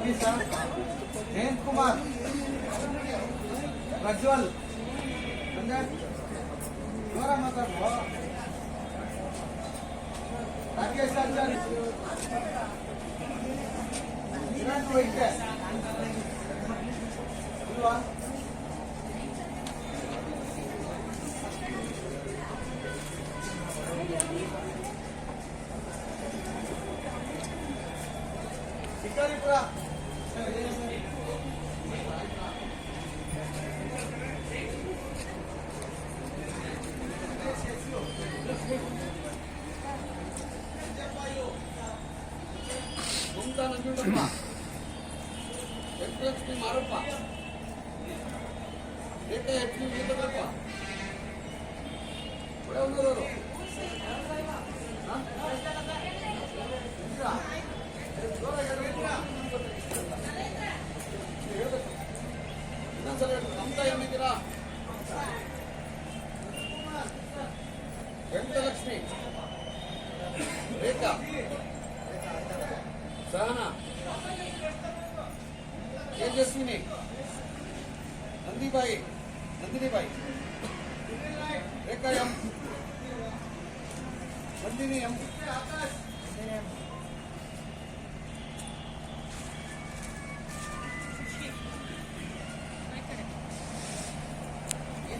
योगी sir Hemant Kumar? Prajwal? जोरा राकेश शिकारीपुरा ವೈದ್ಯ ಇಲ್ವಾ ಶಿಕಾರಿಪುರ ಮಮತಾ ನಂಜುಂಡಪ್ಪ ವೆಂಕಟಲಕ್ಷ್ಮಿ ಮಾರಪ್ಪ ರೇಖಾ ಎಚ್ ಪಿ ವೀರಭದ್ರಪ್ಪ ಹೊಳೆಹೊನ್ನೂರವರು ಇನ್ನೊಂದ್ಸಲ ಹೇಳಿ. ಮಮತಾ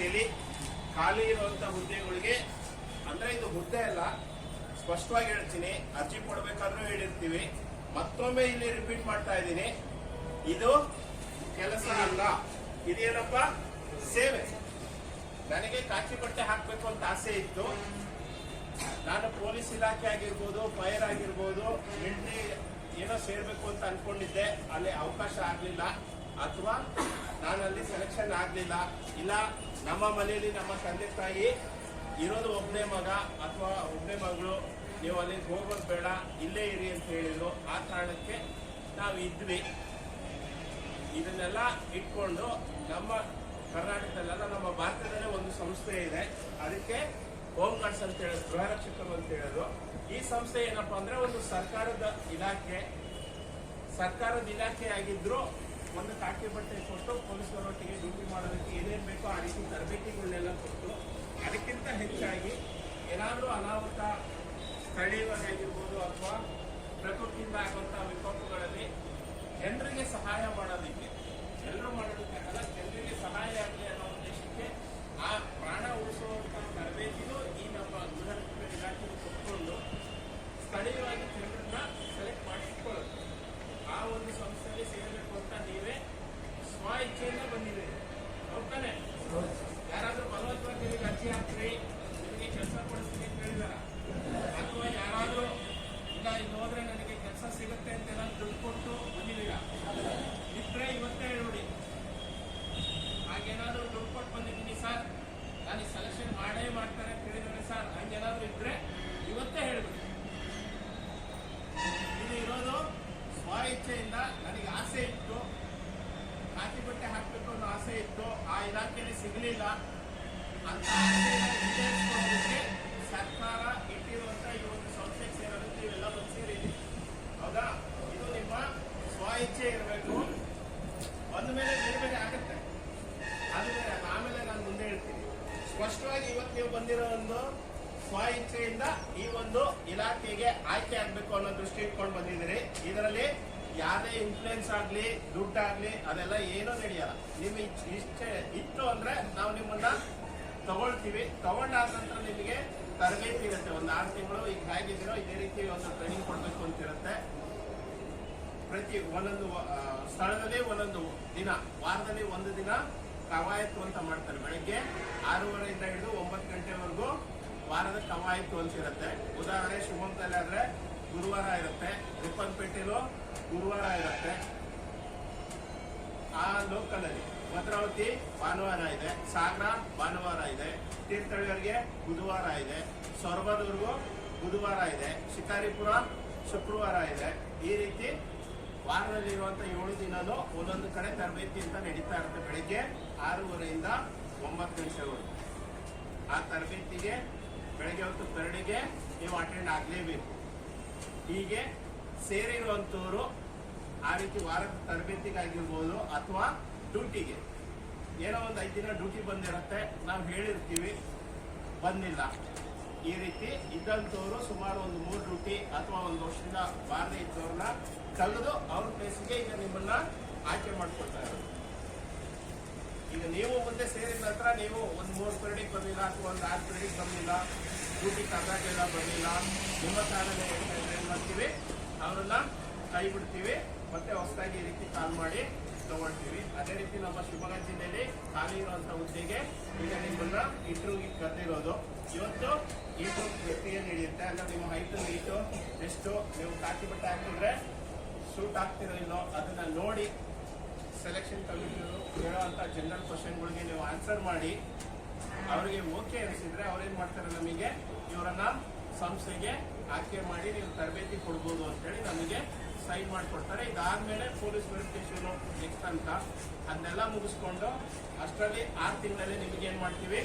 ಇಲಾಖೆಯಲ್ಲಿ ಖಾಲಿ ಇರುವಂತ ಹುದ್ದೆಗಳಿಗೆ, ಅಂದ್ರೆ ಇದು ಹುದ್ದೆ ಅಲ್ಲ, ಸ್ಪಷ್ಟವಾಗಿ ಹೇಳ್ತೀನಿ, ಅರ್ಜಿ ಕೊಡ್ಬೇಕಾದ್ರೂ ಹೇಳಿರ್ತೀವಿ. ಮತ್ತೊಮ್ಮೆ ಇಲ್ಲಿ ರಿಪೀಟ್ ಮಾಡ್ತಾ ಇದ್ದೀನಿ. ಇದು ಕೆಲಸ ಅಲ್ಲ. ಇದೇನಪ್ಪ? ಸೇವೆ. ನನಗೆ ಕಾಕಿ ಬಟ್ಟೆ ಹಾಕ್ಬೇಕು ಅಂತ ಆಸೆ ಇತ್ತು. ನಾನು ಪೊಲೀಸ್ ಇಲಾಖೆ ಆಗಿರ್ಬೋದು, ಫೈರ್ ಆಗಿರ್ಬೋದು ಏನೋ ಸೇರ್ಬೇಕು ಅಂತ ಅನ್ಕೊಂಡಿದ್ದೆ. ಅಲ್ಲಿ ಅವಕಾಶ ಆಗ್ಲಿಲ್ಲ. ಅಥವಾ ಅಲ್ಲಿ ಸೆಲೆಕ್ಷನ್ ಆಗ್ಲಿಲ್ಲ. ಇಲ್ಲ, ನಮ್ಮ ಮನೆಯಲ್ಲಿ ನಮ್ಮ ತಂದೆ ತಾಯಿ ಇರೋದು ಒಬ್ಬನೇ ಮಗ ಅಥವಾ ಒಬ್ಬನೇ ಮಗಳು. ನೀವು ಅಲ್ಲಿಗೆ ಹೋಗೋದು ಬೇಡ, ಇಲ್ಲೇ ಇರಿ ಅಂತ ಹೇಳಿದ್ರು. ಆ ಕಾರಣಕ್ಕೆ ನಾವು ಇದ್ವಿ. ಇದನ್ನೆಲ್ಲ ಇಟ್ಕೊಂಡು ನಮ್ಮ ಕರ್ನಾಟಕದಲ್ಲೆಲ್ಲ ನಮ್ಮ ಭಾರತದಲ್ಲೇ ಒಂದು ಸಂಸ್ಥೆ ಇದೆ. ಅದಕ್ಕೆ ಹೋಮ್ ಗಾರ್ಡ್ಸ್ ಅಂತ ಹೇಳೋದು ಗೃಹ ರಕ್ಷಕರು ಅಂತ ಹೇಳೋದು ಈ ಸಂಸ್ಥೆ ಏನಪ್ಪಾ ಅಂದ್ರೆ ಒಂದು ಸರ್ಕಾರದ ಇಲಾಖೆ. ಸರ್ಕಾರದ ಇಲಾಖೆ ಆಗಿದ್ರು ಒಂದು ಕಾಕಿ ಬಟ್ಟೆ ಕೊಟ್ಟು ಪೊಲೀಸರೊಟ್ಟಿಗೆ ಡ್ಯೂಟಿ ಮಾಡೋದಕ್ಕೆ ಏನೇನು ಬೇಕೋ ಆ ರೀತಿ ತರಬೇತಿಗಳನ್ನೆಲ್ಲ ಕೊಟ್ಟು ಅದಕ್ಕಿಂತ ಹೆಚ್ಚಾಗಿ ಏನಾದರೂ ಅನಾಹುತ ಸ್ಥಳೀಯವಾಗಿರ್ಬೋದು ಅಥವಾ ಪ್ರಕೃತಿಯಿಂದ ಆಗುವಂಥ ವಿಕೋಪಗಳಲ್ಲಿ ಜನರಿಗೆ ಸಹಾಯ ಮಾಡೋದಕ್ಕೆ ನನಗೆ ಆಸೆ ಇತ್ತು. ಕಾಕಿ ಬಟ್ಟೆ ಹಾಕಬೇಕು ಅನ್ನೋ ಆಸೆ ಇತ್ತು. ಆ ಇಲಾಖೆಯಲ್ಲಿ ಸಿಗಲಿಲ್ಲ. ಅಂತ ಈಡೇರಿಸೋದಕ್ಕೆ ಸರ್ಕಾರ ಇಟ್ಟಿರುವಂಥ ಈ ಒಂದು ಸಂಸ್ಥೆಗೆ ಸೇರಲು ಇವೆಲ್ಲ ಬಂದು ಹೌದಾ? ಇದು ನಿಮ್ಮ ಸ್ವ ಇಚ್ಛೆ ಇರಬೇಕು. ಒಂದು ಮೇಲೆ ಬೇರೆ ಬೇರೆ ಆಗುತ್ತೆ. ಆದರೆ ಆಮೇಲೆ ನಾನು ಮುಂದೆ ಹೇಳ್ತೀನಿ. ಸ್ಪಷ್ಟವಾಗಿ ಇವತ್ತು ನೀವು ಬಂದಿರೋ ಒಂದು ಸ್ವ ಇಚ್ಛೆಯಿಂದ ಈ ಒಂದು ಇಲಾಖೆಗೆ ಆಯ್ಕೆ ಆಗಬೇಕು ಅನ್ನೋ ದೃಷ್ಟಿ ಇಟ್ಕೊಂಡು ಬಂದಿದ್ದೀರಿ. ಇದರಲ್ಲಿ ಯಾವುದೇ ಇನ್ಫ್ಲೂಯೆನ್ಸ್ ಆಗ್ಲಿ, ದುಡ್ಡಾಗ್ಲಿ, ಅದೆಲ್ಲ ಏನೂ ನಡೆಯಲ್ಲ. ನಿಮ್ಮ ಇಚ್ಛೆ ಇತ್ತು ಅಂದ್ರೆ ನಾವು ನಿಮ್ಮನ್ನ ತಗೊಳ್ತೀವಿ. ತಗೊಂಡಾದ ನಂತರ ನಿಮಗೆ ತರಬೇತಿ ಇರುತ್ತೆ. ಒಂದು ಆರು ತಿಂಗಳು ಈಗ ಹೇಗಿದ್ದೀರೋ ಇದೇ ರೀತಿ ಒಂದು ಟ್ರೈನಿಂಗ್ ಕೊಡಬೇಕು ಅಂತಿರುತ್ತೆ ಪ್ರತಿ ಒಂದೊಂದು ಸ್ಥಳದಲ್ಲಿ ಒಂದೊಂದು ದಿನ, ವಾರದಲ್ಲಿ ಒಂದು ದಿನ ಕವಾಯತು ಅಂತ ಮಾಡ್ತಾರೆ. ಬೆಳಗ್ಗೆ ಆರೂವರೆಯಿಂದ ಹಿಡಿದು ಒಂಬತ್ತು ಗಂಟೆವರೆಗೂ ವಾರದ ಕವಾಯತು ಅಂತ ಇರುತ್ತೆ. ಉದಾಹರಣೆ, ಶಿವಮೊಗ್ಗದಲ್ಲಿ ಆದ್ರೆ ಗುರುವಾರ ಇರುತ್ತೆ. ರಿಪ್ಪನ್ಪೇಟೆಲೂ ಗುರುವಾರ ಇರುತ್ತೆ ಆ ಲೋಕದಲ್ಲಿ ಭದ್ರಾವತಿ ಭಾನುವಾರ ಇದೆ, ಸಾಗರ ಭಾನುವಾರ ಇದೆ ತೀರ್ಥಹಳ್ಳಿಯವರಿಗೆ ಬುಧವಾರ ಇದೆ ಸೊರಬದವರೆಗೂ ಬುಧವಾರ ಇದೆ, ಶಿಕಾರಿಪುರ ಶುಕ್ರವಾರ ಇದೆ. ಈ ರೀತಿ ವಾರದಲ್ಲಿರುವಂಥ ಏಳು ದಿನನೂ ಒಂದೊಂದು ಕಡೆ ತರಬೇತಿ ಅಂತ ನಡೀತಾ ಇರುತ್ತೆ. ಬೆಳಿಗ್ಗೆ ಆರೂವರೆಯಿಂದ ಒಂಬತ್ತು ಗಂಟೆವರೆಗೂ. ಆ ತರಬೇತಿಗೆ ಬೆಳಗ್ಗೆ ಹೊತ್ತು ಪೆರಡಿಗೆ ನೀವು ಅಟೆಂಡ್ ಆಗಲೇಬೇಕು. ಹೀಗೆ ಸೇರಿರುವಂತವರು ಆ ರೀತಿ ವಾರದ ತರಬೇತಿಗಾಗಿರ್ಬೋದು ಅಥವಾ ಡ್ಯೂಟಿಗೆ. ಏನೋ ಒಂದು ಐದು ದಿನ ಡ್ಯೂಟಿ ಬಂದಿರುತ್ತೆ, ನಾವು ಹೇಳಿರ್ತೀವಿ, ಬಂದಿಲ್ಲ. ಈ ರೀತಿ ಇದ್ದಂಥವ್ರು ಸುಮಾರು ಒಂದು ಮೂರು ಡ್ಯೂಟಿ ಅಥವಾ ಒಂದು ವರ್ಷದಿಂದ ಬಾರದೆ ಇದ್ದವ್ರನ್ನ ಕಳೆದು ಅವ್ರ ಪ್ಲೇಸ್ಗೆ ಈಗ ನಿಮ್ಮನ್ನ ಆಯ್ಕೆ ಮಾಡ್ಕೊಳ್ತಾರೆ ಈಗ ನೀವು ಮುಂದೆ ಸೇರಿದ ನಂತರ ನೀವು ಒಂದು ಮೂರು ಪೀರಿಯಡಿಗೆ ಬಂದಿಲ್ಲ ಅಥವಾ ಒಂದು ಆರು ಪೀರಿಯಡಿಗೆ ಬಂದಿಲ್ಲ, ಡ್ಯೂಟಿ ಕರ್ನಾಟಕ ಬಂದಿಲ್ಲ, ನಿಮ್ಮ ಕಾರಣ ಏನ್ ಮಾಡ್ತೀವಿ? ಅವ್ರನ್ನ ಕೈ ಬಿಡ್ತೀವಿ, ಮತ್ತೆ ಹೊಸದಾಗಿ ಈ ರೀತಿ ಕಾಲ್ ಮಾಡಿ ತಗೊಳ್ತೀವಿ. ಅದೇ ರೀತಿ ನಮ್ಮ ಶಿವಮೊಗ್ಗ ಜಿಲ್ಲೆಯಲ್ಲಿ ಖಾಲಿ ಇರುವಂತ ಹುದ್ದೆಗೆ ಈಗ ನಿಮ್ಮನ್ನ ಇಟ್ರು ಕರೆದಿರೋದು. ಇವತ್ತು ಇಂಟರ್ವ್ಯೂ ಪ್ರಕ್ರಿಯೆ ನಡೆಯುತ್ತೆ ಅಂದ್ರೆ ನಿಮ್ಮ ಹೈಟ್ ನೀಟು ಎಷ್ಟು ನೀವು ಕಾಕಿ ಬಟ್ಟೆ ಹಾಕಿದ್ರೆ ಸೂಟ್ ಆಗ್ತಿರೋ ಅದನ್ನ ನೋಡಿ ಸೆಲೆಕ್ಷನ್ ಕಮಿಟಿಯವರು ಕೇಳುವಂತ ಜನರಲ್ ಕ್ವಶನ್ಗಳಿಗೆ ನೀವು ಆನ್ಸರ್ ಮಾಡಿ. ಅವರಿಗೆ ಓಕೆ ಅನಿಸಿದ್ರೆ ಅವ್ರೇನ್ ಮಾಡ್ತಾರೆ ನಮಗೆ? ಇವರನ್ನ ಸಂಸ್ಥೆಗೆ ಆಯ್ಕೆ ಮಾಡಿ ನೀವು ತರಬೇತಿ ಕೊಡ್ಬೋದು ಅಂತೇಳಿ ನಮಗೆ ಸೈನ್ ಮಾಡಿಕೊಡ್ತಾರೆ. ಇದಾದ್ಮೇಲೆ ಪೊಲೀಸ್ ವೆರಿಫಿಕೇಶನ್ ನೆಕ್ಸ್ಟ್ ಅಂತ. ಅದನ್ನೆಲ್ಲ ಮುಗಿಸ್ಕೊಂಡು ಅಷ್ಟರಲ್ಲಿ ಆರು ತಿಂಗಳಲ್ಲಿ ಏನ್ ಮಾಡ್ತೀವಿ?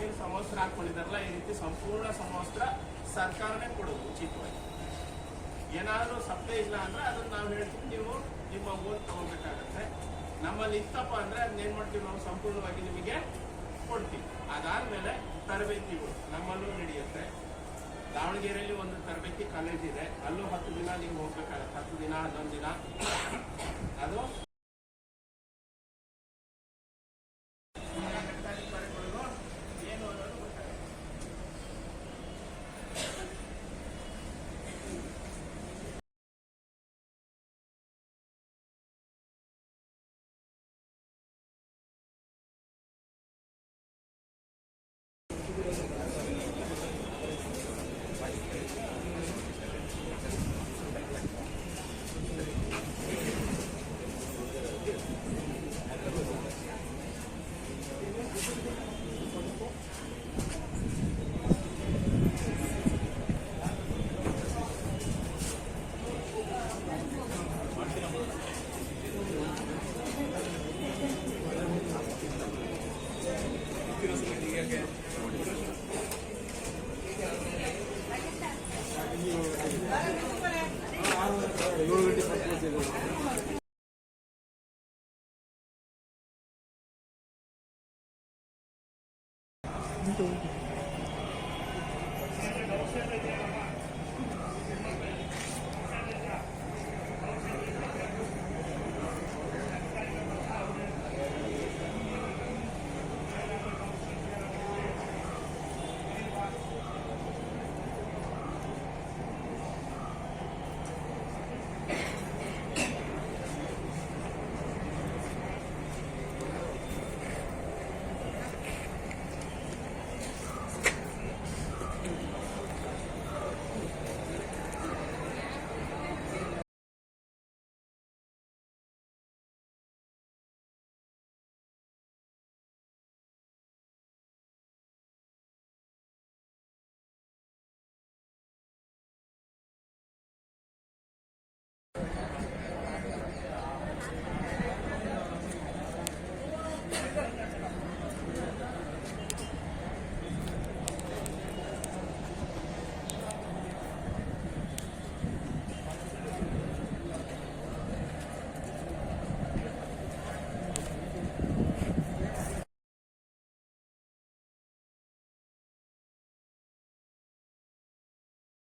ಏನು ಸಮವಸ್ತ್ರ ಹಾಕೊಂಡಿದಾರಲ್ಲ ಈ ರೀತಿ ಸಂಪೂರ್ಣ ಸಮವಸ್ತ್ರ ಸರ್ಕಾರನೇ ಕೊಡೋದು ಉಚಿತವಾಗಿ. ಏನಾದರೂ ಸಪ್ಲೈ ಇಲ್ಲ ಅಂದ್ರೆ ಅದನ್ನ ನಾವು ಹೇಳ್ತೀವಿ, ನೀವು ನಿಮ್ಮ ಓನ್ ತಗೋಬೇಕಾಗತ್ತೆ. ನಮ್ಮಲ್ಲಿ ಇತ್ತಪ್ಪ ಅಂದ್ರೆ ಅದನ್ನ ಏನು ಮಾಡ್ತೀವಿ ನಾವು ಸಂಪೂರ್ಣವಾಗಿ ನಿಮಗೆ ಕೊಡ್ತೀವಿ. ಅದಾದ್ಮೇಲೆ ತರಬೇತಿಗಳು ನಮ್ಮಲ್ಲೂ ನಡೆಯುತ್ತೆ ದಾವಣಗೆರೆಯಲ್ಲಿ ಒಂದು ತರಬೇತಿ ಕಾಲೇಜ್ ಇದೆ. ಅಲ್ಲೂ ಹತ್ತು ದಿನ ನೀವು ಹೋಗ್ಬೇಕಾಗತ್ತೆ. ಹತ್ತು ದಿನ, ಹನ್ನೊಂದು ದಿನ. ಅದು Tôi